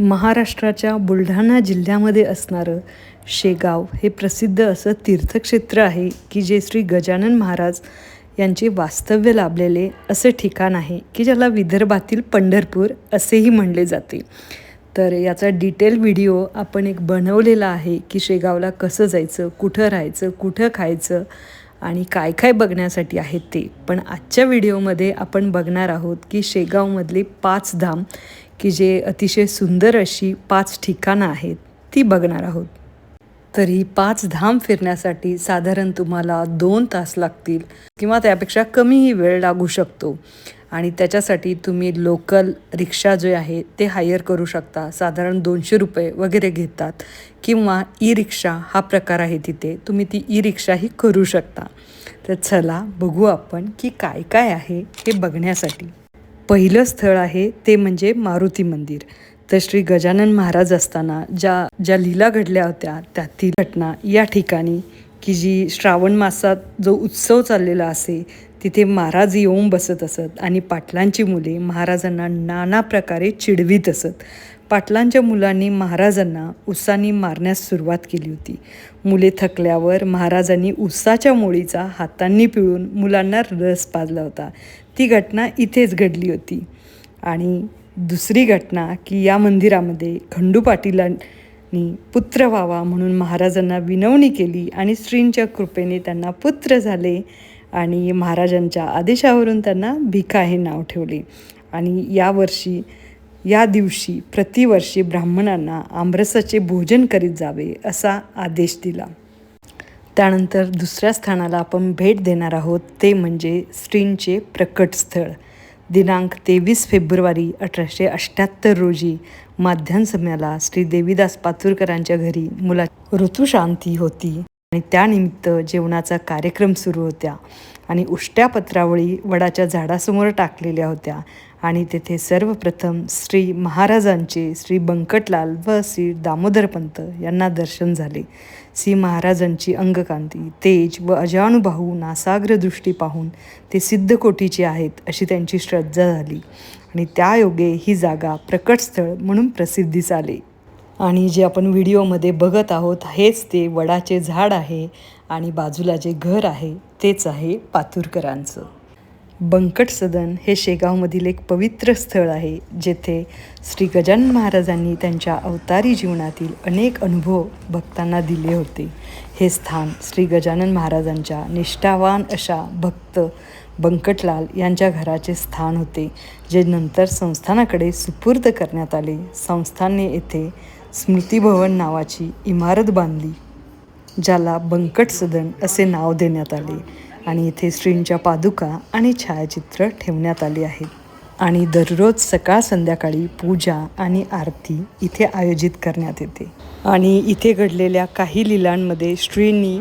महाराष्ट्राच्या बुलढाणा जिल्ह्यामध्ये असणारं शेगाव हे प्रसिद्ध असं तीर्थक्षेत्र आहे की जे श्री गजानन महाराज यांचे वास्तव्य लाभलेले असं ठिकाण आहे की ज्याला विदर्भातील पंढरपूर असेही म्हणले जाते. तर याचा डिटेल व्हिडिओ आपण एक बनवलेला आहे की शेगावला कसं जायचं कुठं राहायचं कुठं खायचं आणि काय काय बघण्यासाठी आहेत ते. पण आजच्या व्हिडिओमध्ये आपण बघणार आहोत की शेगावमधले पाच धाम की जे अतिशय सुंदर अशी पाच ठिकाणं आहेत ती बघणार आहोत. तर ही पाच धाम फिरण्यासाठी साधारण तुम्हाला दोन तास लागतील किंवा त्यापेक्षा कमीही वेळ लागू शकतो. आणि त्याच्यासाठी तुम्ही लोकल रिक्षा जे आहे ते हायर करू शकता. साधारण दोनशे रुपये वगैरे घेतात. किंवा ई रिक्षा हा प्रकार आहे तिथे. तुम्ही ती ई रिक्षाही करू शकता. तर चला बघू आपण की काय काय आहे हे बघण्यासाठी. पहिलं स्थळ आहे ते म्हणजे मारुती मंदिर. तर श्री गजानन महाराज असताना ज्या ज्या लीला घडल्या होत्या त्यातील घटना या ठिकाणी की जी श्रावण मासात जो उत्सव चाललेला असे तिथे महाराज येऊन बसत असत आणि पाटलांची मुले महाराजांना नाना प्रकारे चिडवीत असत. पाटलांच्या मुलांनी महाराजांना उसानी मारण्यास सुरुवात केली होती. मुले थकल्यावर महाराजांनी उसाच्या मोळीचा हातांनी पिळून मुलांना रस पाजला होता. ती घटना इथेच घडली होती. आणि दुसरी घटना की या मंदिरामध्ये खंडू पाटीलांनी पुत्र व्हावा म्हणून महाराजांना विनवणी केली आणि श्रींच्या कृपेने त्यांना पुत्र झाले आणि महाराजांच्या आदेशावरून त्यांना भिका हे नाव ठेवले. आणि यावर्षी या दिवशी प्रतिवर्षी ब्राह्मणांना आमरसाचे भोजन करीत जावे असा आदेश दिला. त्यानंतर दुसऱ्या स्थानाला आपण भेट देणार आहोत ते म्हणजे स्त्रींचे प्रकट स्थळ. दिनांक तेवीस फेब्रुवारी अठराशे अठ्ठ्याहत्तर रोजी माध्यान समयाला श्री देवीदास पातुरकरांच्या घरी मुला ऋतुशांती होती आणि त्यानिमित्त जेवणाचा कार्यक्रम सुरू होत्या आणि उष्ट्या पत्रावळी वडाच्या झाडासमोर टाकलेल्या होत्या. आणि तेथे सर्वप्रथम श्री महाराजांचे श्री बंकटलाल व श्री दामोदरपंत यांना दर्शन झाले. श्री महाराजांची अंगकांती तेज व अजानुभाऊ नासाग्र दृष्टी पाहून ते सिद्धकोटीचे आहेत अशी त्यांची श्रद्धा झाली आणि त्या योगे ही जागा प्रकटस्थळ म्हणून प्रसिद्धीस आले आणि जे आपण व्हिडिओमध्ये बघत आहोत हेच ते वडाचे झाड आहे आणि बाजूला जे घर आहे तेच आहे पातुरकरांचं बंकट सदन हे शेगावमधील एक पवित्र स्थळ आहे जेथे श्री गजानन महाराजांनी त्यांच्या अवतारी जीवनातील अनेक अनुभव भक्तांना दिले होते. हे स्थान श्री गजानन महाराजांच्या निष्ठावान अशा भक्त बंकटलाल यांच्या घराचे स्थान होते जे नंतर संस्थानाकडे सुपूर्द करण्यात आले. संस्थानने येथे स्मृतिभवन नावाची इमारत बांधली ज्याला बंकट सदन असे नाव देण्यात आले. आणि इथे श्रींच्या पादुका आणि छायाचित्र ठेवण्यात आली आहेत. आणि दररोज सकाळ संध्याकाळी पूजा आणि आरती इथे आयोजित करण्यात येते. आणि इथे घडलेल्या काही लिलांमध्ये श्रींनी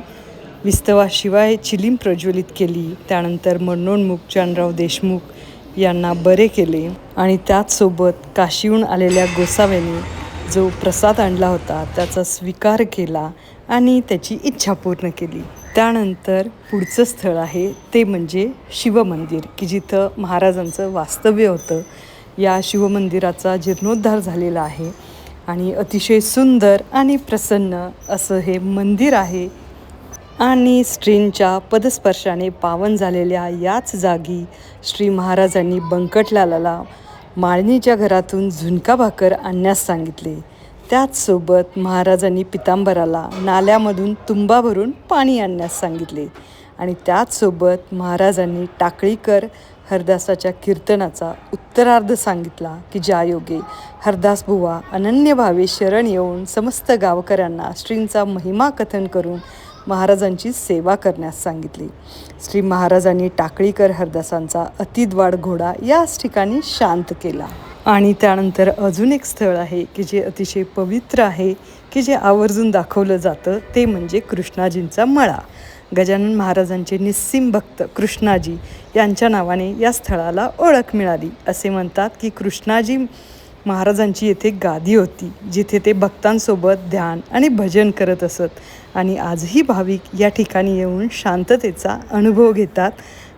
विस्तवाशिवाय चिलीम प्रज्वलित केली त्यानंतर मनोन्मुख चंद्रराव देशमुख यांना बरे केले आणि त्याचसोबत काशीहून आलेल्या गोसाव्याने जो प्रसाद आणला होता त्याचा स्वीकार केला आणि त्याची इच्छा पूर्ण केली. त्यानंतर पुढचं स्थळ आहे ते म्हणजे शिवमंदिर की जिथं महाराजांचं वास्तव्य होतं. या शिवमंदिराचा जीर्णोद्धार झालेला आहे आणि अतिशय सुंदर आणि प्रसन्न असं हे मंदिर आहे. आणि श्रींच्या पदस्पर्शाने पावन झालेल्या याच जागी श्री महाराजांनी बंकटलालाला माळणीच्या घरातून झुणका भाकर आणण्यास सांगितले. त्याचसोबत महाराजांनी पितांबराला नाल्यामधून तुंबा भरून पाणी आणण्यास सांगितले. आणि त्याचसोबत महाराजांनी टाकळीकर हरदासाच्या कीर्तनाचा उत्तरार्ध सांगितला की ज्यायोगे हरदास बुवा शरण येऊन समस्त गावकऱ्यांना श्रींचा महिमा कथन करून महाराजांची सेवा करण्यास सांगितली. श्री महाराजांनी टाकळीकर हरदासांचा अतिद्वाड घोडा याच ठिकाणी शांत केला. आणि त्यानंतर अजून एक स्थळ आहे की जे अतिशय पवित्र आहे की जे आवर्जून दाखवलं जातं ते म्हणजे कृष्णाजींचा मळा. गजानन महाराजांचे निस्सिम भक्त कृष्णाजी यांच्या नावाने या स्थळाला ओळख मिळाली. असे म्हणतात की कृष्णाजी महाराजांची येथे गादी होती जिथे ते भक्तांसोबत ध्यान आणि भजन करत असत आणि आजही भाविक या ठिकाणी येऊन शांततेचा अनुभव घेतात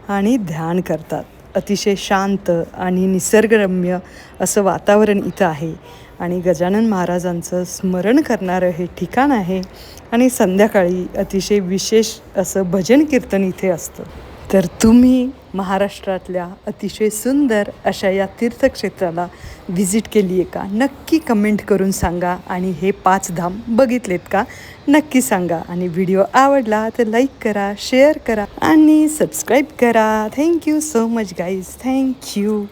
आणि ध्यान करतात. अतिशय शांत आणि निसर्गरम्य असं वातावरण इथं आहे. आणि गजानन महाराजांचं स्मरण करणारं हे ठिकाण आहे. आणि संध्याकाळी अतिशय विशेष असं भजन कीर्तन इथे असतं. तर तुम्ही महाराष्ट्रातल्या अतिशय सुंदर अशा या तीर्थक्षेत्राला व्हिजिट केली आहे का? नक्की कमेंट करून सांगा आणि हे पाच धाम बघितलेत का? नक्की सांगा. आणि व्हिडिओ आवडला तर लाईक करा शेअर करा आणि सबस्क्राईब करा. Thank you so much guys thank you